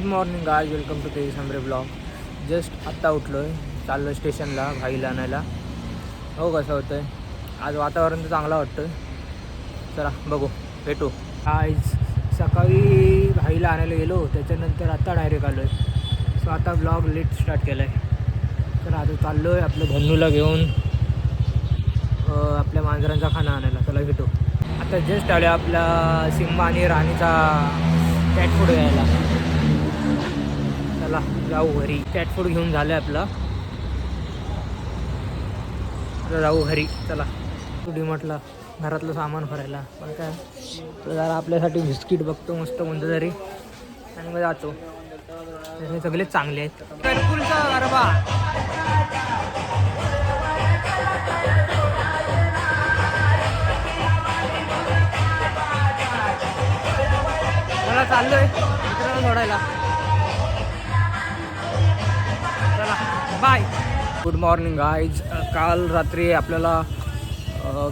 Good morning आज welcome to ते Sambare blog just आत्ता उठलो आहे चाललो स्टेशनला भाईला आणायला. हो कसं होतं आहे आज वातावरण तर चांगलं वाटतं आहे चला बघू. भेटू. आज सकाळी भाईला आणायला गेलो. त्याच्यानंतर आत्ता डायरेक्ट आलो आहे सो आता ब्लॉग लेट स्टार्ट केला आहे तर आता चाललो आहे आपलं धन्नूला घेऊन आपल्या मांजरांचा खाना आणायला. चला भेटू. आता जस्ट आलो आपला सिम्बा आणि राणीचा कॅट फूड घ्यायला चला जाऊ घरी कॅट फूड घेऊन झालं आपलं. जाऊ घरी चला. डी म्हटलं घरातलं सामान भरायला. पण काय जरा आपल्यासाठी बिस्किट बघतो मस्त कोणतं तरी. आणि मग जातो. सगळे चांगले आहेत. घरकुलचा गरबा. चाललोय. मित्राला सोडायला. बाय. गुड मॉर्निंग आईज काल रात्री आपल्याला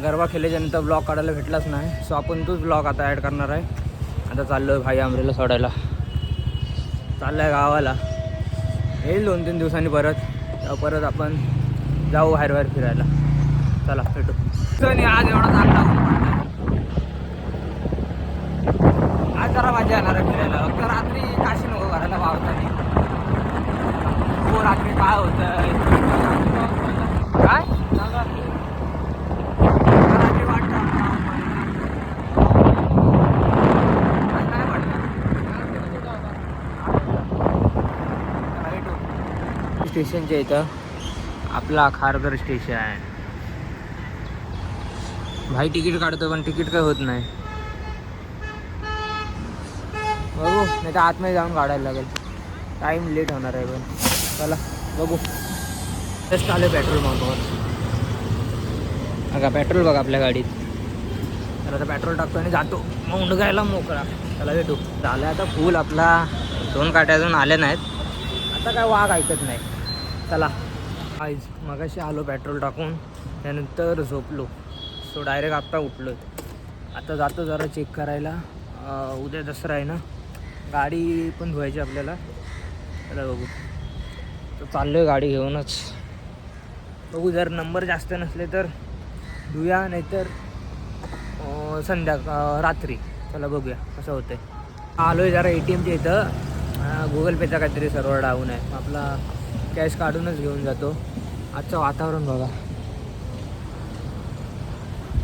गरबा खेळल्याच्यानंतर ब्लॉग काढायला भेटलाच नाही. सो आपण तोच ब्लॉग आता ॲड करणार आहे. आता चाललो आहे भाई आमरेला सोडायला. चाललं आहे गावाला. येईल दोन तीन दिवसांनी परत. परत आपण जाऊ बाहेर बाहेर फिरायला. चला भेटू. चल, आज एवढा चांगला आज जरा मजा येणार आहे फिरायला फक्त रात्री काशी नको करायला पावसाने हो रात्री काय? होतंय काय. स्टेशनच्या इथं आपला खारघर स्टेशन भाई तिकीट काढतो पण तिकीट काय होत नाही. बघू नाही तर आतमध्ये जाऊन काढायला लागेल. टाईम लेट होणार आहे पण. चला. बघू. जस्ट आलं पेट्रोल पंपावर अगा पेट्रोल बघा आपल्या गाडीत. तर आता पेट्रोल टाकतो आणि जातो. मग उंडगायला मोकळा. त्याला भेटू. झालं आता फुल आपला. दोन काट्या अजून आल्या नाहीत. आता काय वाघ ऐकत नाही. चला. आईज मगाशी आलो पेट्रोल टाकून. त्यानंतर झोपलो. सो डायरेक्ट आत्ता उठलो आता जातो जरा चेक करायला. उद्या दसरा आहे ना. गाडी पण धुवायची आपल्याला. चला बघू. तर चाललो आहे गाडी घेऊनच. बघू जर नंबर जास्त नसले तर धुया नाहीतर संध्याका संध्या रात्री. चला बघूया कसं होतं आहे आलो आहे जरा ए टी एमच्या इथं. गुगल पेचा काहीतरी सर्व डाऊन आहे. आपला कॅश काढूनच घेऊन जातो. आजचं वातावरण बघा.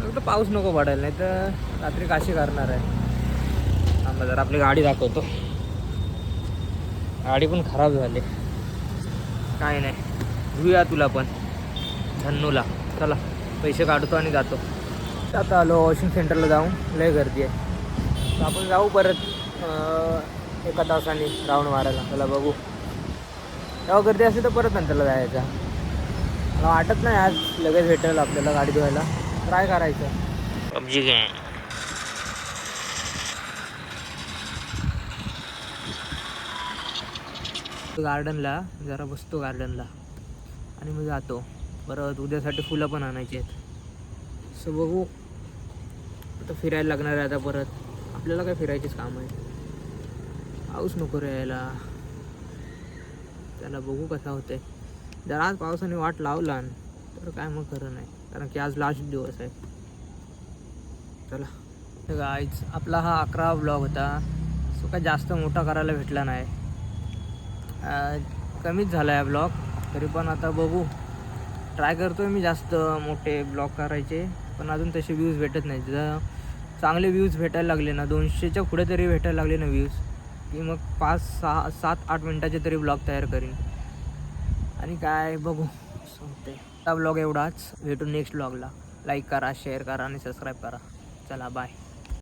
फक्त पाऊस नको पडायला नाही तर रात्री काशी करणार आहे. थांबा जर आपली गाडी दाखवतो. गाडी पण खराब झाली. काय नाही. घेऊया तुला पण. धन्नूला. चला पैसे काढतो आणि जातो. आता आलो वॉशिंग सेंटरला जाऊन. लय गर्दी आहे. तर आपण जाऊ परत एका तासाने राऊंड मारायला. चला बघू. तेव्हा गर्दी असेल तर परत नंतरला जायचा. मला वाटत नाही आज लगेच भेटेल आपल्याला गाडी धुवायला. ट्राय करायचं. पबजी गेम गार्डनला जरा बसतो गार्डनला आणि मग जातो. परत उद्यासाठी फुलं पण आणायची आहेत. सो बघू. आता फिरायला लागणार आहे आता परत. आपल्याला काय फिरायचेच काम आहे पाऊस नको रे यायला. त्याला बघू कसा होते जर आज पावसाने वाट लावला तर काय मग खरं नाही. कारण की आज लास्ट दिवस आहे. चला. आज आपला हा अकरा ब्लॉग होता. सो काय जास्त मोठा करायला भेटला नाही. कमीच झाला आहे ब्लॉग. तरी पण आता बघू. ट्राय करतो आहे मी जास्त मोठे ब्लॉग करायचे. पण अजून तसे व्ह्यूज भेटत नाही जर चांगले व्ह्यूज भेटायला लागले ना दोनशेच्या पुढे तरी भेटायला लागले ना व्ह्यूज की मग पाच सहा सात आठ मिनटाचे तरी ब्लॉग तयार करीन. आणि काय बघू. सांगते होते हा ब्लॉग एवढाच. भेटू नेक्स्ट ब्लॉगला लाईक करा शेअर करा आणि सबस्क्राईब करा. चला बाय